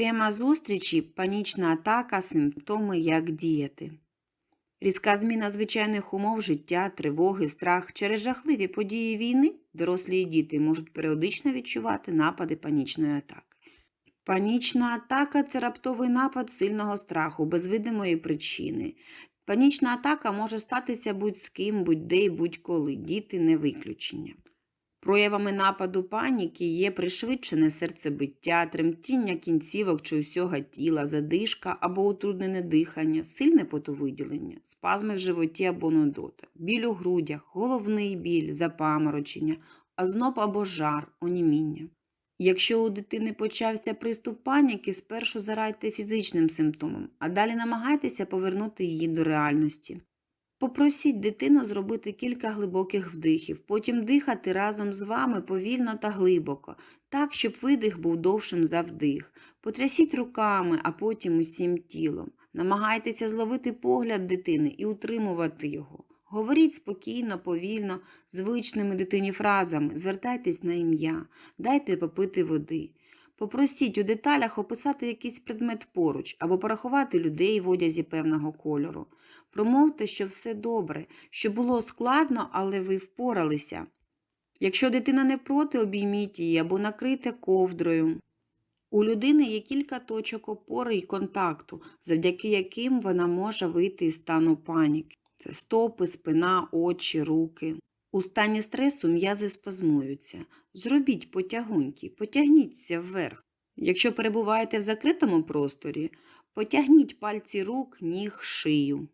Тема зустрічі панічна атака, симптоми, як діяти. Різка зміна звичайних умов життя, тривоги, страх через жахливі події війни дорослі і діти можуть періодично відчувати напади панічної атаки. Панічна атака це раптовий напад сильного страху без видимої причини. Панічна атака може статися будь з ким, будь-де і будь-коли. Діти не виключення. Проявами нападу паніки є пришвидшене серцебиття, тремтіння кінцівок чи усього тіла, задишка або утруднене дихання, сильне потовиділення, спазми в животі або нудота, біль у грудях, головний біль, запаморочення, озноб або жар, оніміння. Якщо у дитини почався приступ паніки, спершу зарадьте фізичним симптомом, а далі намагайтеся повернути її до реальності. Попросіть дитину зробити кілька глибоких вдихів, потім дихати разом з вами повільно та глибоко, так, щоб видих був довшим за вдих. Потрясіть руками, а потім усім тілом. Намагайтеся зловити погляд дитини і утримувати його. Говоріть спокійно, повільно, звичними дитині фразами, звертайтесь на ім'я, дайте попити води. Попросіть у деталях описати якийсь предмет поруч або порахувати людей в одязі певного кольору. Промовте, що все добре, що було складно, але ви впоралися. Якщо дитина не проти, обійміть її або накрийте ковдрою. У людини є кілька точок опори і контакту, завдяки яким вона може вийти із стану паніки. Це стопи, спина, очі, руки. У стані стресу м'язи спазмуються. Зробіть потягуньки, потягніться вверх. Якщо перебуваєте в закритому просторі, потягніть пальці рук, ніг, шию.